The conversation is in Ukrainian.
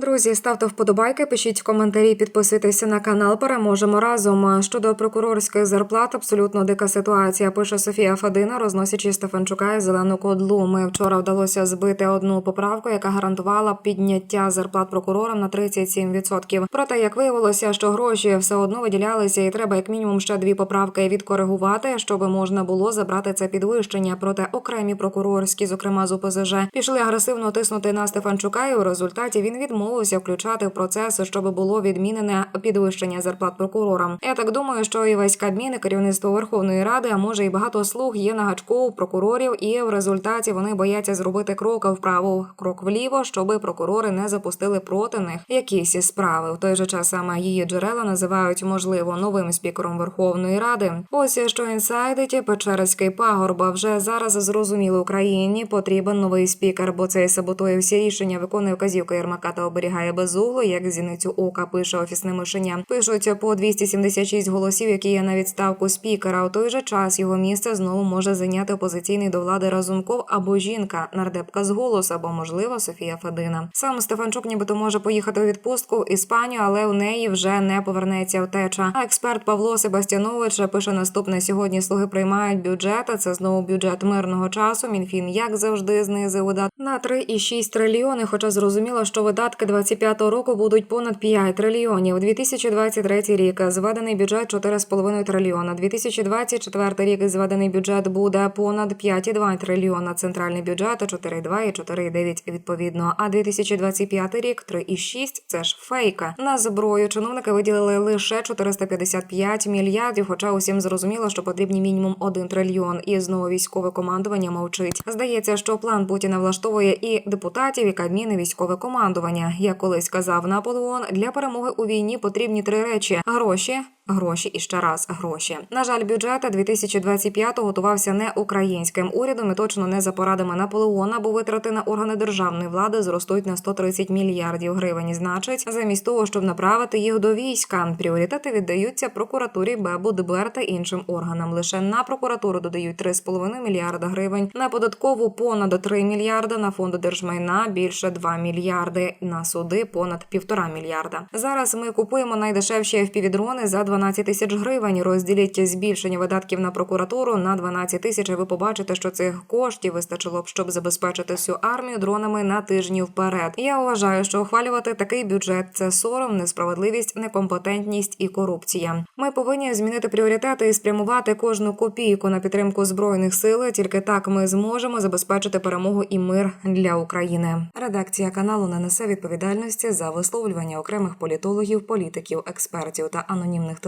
Друзі, ставте вподобайки, пишіть коментарі, підписуйтеся на канал. Переможемо разом. Щодо прокурорських зарплат, абсолютно дика ситуація. Пише Софія Фадина, розносячи Стефанчука і зелену кодлу. Ми вчора вдалося збити одну поправку, яка гарантувала підняття зарплат прокурорам на 37%. Проте, як виявилося, що гроші все одно виділялися, і треба як мінімум ще дві поправки відкоригувати, щоб можна було забрати це підвищення. Проте окремі прокурорські, зокрема з ОПЗЖ, пішли агресивно тиснути на Стефанчука. І у результаті він відмовився включати в процес, щоб було відмінене підвищення зарплат прокурорам. Я так думаю, що і весь Кабмін, і керівництво Верховної Ради, а може і багато слуг є на гачку у прокурорів, і в результаті вони бояться зробити крок вправо, крок вліво, щоби прокурори не запустили проти них якісь справи. В той же час саме її джерела називають можливо новим спікером Верховної Ради. Ось що інсайдить Печерський пагорба. Вже зараз зрозуміло Україні потрібен новий спікер, бо цей саботує всі рішення, виконує вказівки Єрмака та оберігає безугло, як зіницю ока пише офісне мишеня. Пишуть по 276 голосів, які є на відставку спікера. У той же час його місце знову може зайняти опозиційний до влади Разумков або жінка, нардепка з голосу, або можливо Софія Федина. Сам Стефанчук, нібито може поїхати у відпустку в Іспанію, але у неї вже не повернеться втеча. А експерт Павло Себастьянович пише наступне сьогодні. Слуги приймають бюджет. а Це знову бюджет мирного часу. Мінфін як завжди знизив видат на 3,6 трильйони. Хоча зрозуміло, що видатки 25-го року будуть понад 5 трильйонів. 2023 рік зведений бюджет 4,5 трильйона. 2024 рік зведений бюджет буде понад 5,2 трильйона. Центральний бюджет 4,2 і 4,9 відповідно. А 2025 рік 3,6 – це ж фейка. На зброю чиновники виділили лише 455 мільярдів. Хоча усім зрозуміло, що потрібні мінімум 1 трильйон. І знову військове командування мовчить. Здається, що план Путіна влаштовує і депутатів, і Кабмін, і військове командування. Як колись казав Наполеон, для перемоги у війні потрібні три речі: гроші. Гроші і ще раз гроші. На жаль, бюджет 2025-го готувався не українським урядом і точно не за порадами Наполеона, бо витрати на органи державної влади зростуть на 130 мільярдів гривень. Значить, замість того, щоб направити їх до війська, пріоритети віддаються прокуратурі БЕБу, ДБР та іншим органам. Лише на прокуратуру додають 3,5 мільярда гривень, на податкову понад 3 мільярда, на фонди держмайна більше 2 мільярди, на суди понад 1,5 мільярда. Зараз ми купуємо найдешевші FPV-дрони за 12 тисяч гривень. Розділіть збільшення видатків на прокуратуру на 12 тисяч. і Ви побачите, що цих коштів вистачило б, щоб забезпечити всю армію дронами на тижні вперед. Я вважаю, що ухвалювати такий бюджет це сором, несправедливість, некомпетентність і корупція. Ми повинні змінити пріоритети і спрямувати кожну копійку на підтримку збройних сил. Тільки так ми зможемо забезпечити перемогу і мир для України. Редакція каналу не несе відповідальності за висловлювання окремих політологів, політиків, експертів та анонімних